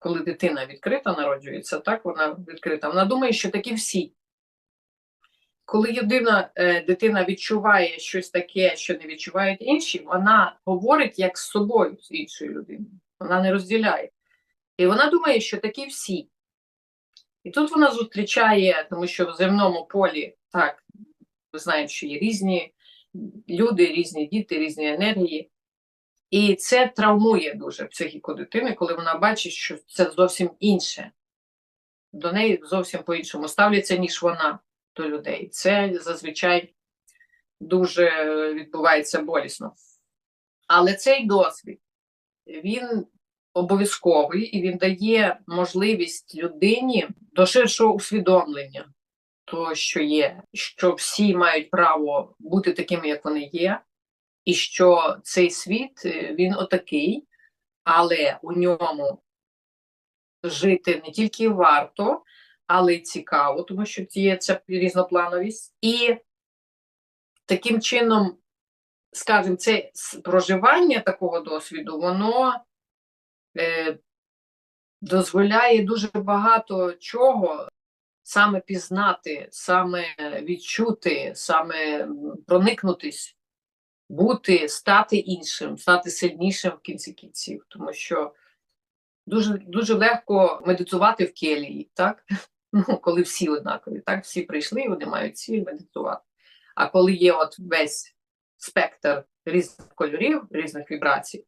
коли дитина відкрита народжується, так вона відкрита. Вона думає, що такі всі. Коли єдина е, дитина відчуває щось таке, що не відчувають інші, вона говорить як з собою, з іншою людиною. Вона не розділяє. І вона думає, що такі всі. І тут вона зустрічає, тому що в земному полі, так, ви знаєте, що є різні люди, різні діти, різні енергії. І це травмує дуже психіку дитини, коли вона бачить, що це зовсім інше. До неї зовсім по-іншому ставляться, ніж вона до людей. Це зазвичай дуже відбувається болісно. Але цей досвід, він обов'язковий і він дає можливість людині до ширшого усвідомлення того, що є, що всі мають право бути такими, як вони є, і що цей світ е, він отакий, але у ньому жити не тільки варто, але й цікаво, тому що є ця різноплановість. І таким чином, скажімо, це проживання такого досвіду, воно е, дозволяє дуже багато чого саме пізнати, саме відчути, саме проникнутись, бути, стати іншим, стати сильнішим в кінці кінців, тому що дуже, дуже легко медитувати в келії, так? Ну, коли всі однакові, так, всі прийшли, вони мають ціль медитувати. А коли є от весь спектр різних кольорів, різних вібрацій,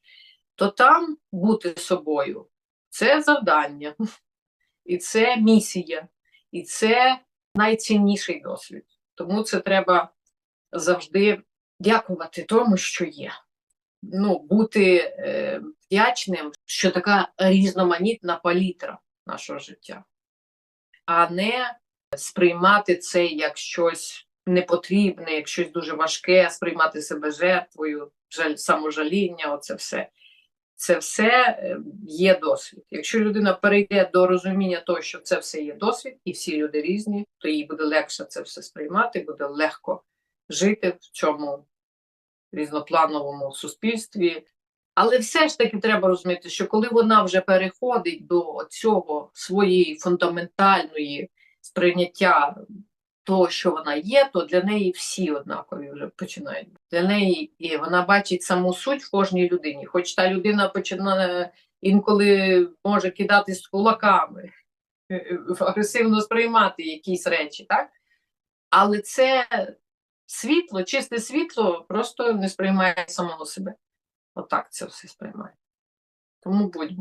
то там бути собою це завдання, і це місія, і це найцінніший досвід. Тому це треба завжди дякувати тому, що є. Ну, бути е, вдячним, що така різноманітна палітра нашого життя, а не сприймати це як щось непотрібне, як щось дуже важке, сприймати себе жертвою, жаль, саможаління, оце все. Це все е, є досвід. Якщо людина перейде до розуміння того, що це все є досвід, і всі люди різні, то їй буде легше це все сприймати, буде легко жити в цьому різноплановому суспільстві. Але все ж таки треба розуміти, що коли вона вже переходить до цього своєї фундаментальної сприйняття того, що вона є, то для неї всі однакові вже починають. Для неї і вона бачить саму суть в кожній людині. Хоч та людина починає інколи може кидатись з кулаками, агресивно сприймати якісь речі, так? Але це світло, чисте світло просто не сприймає самого себе. Отак це все сприймає. Тому будьмо.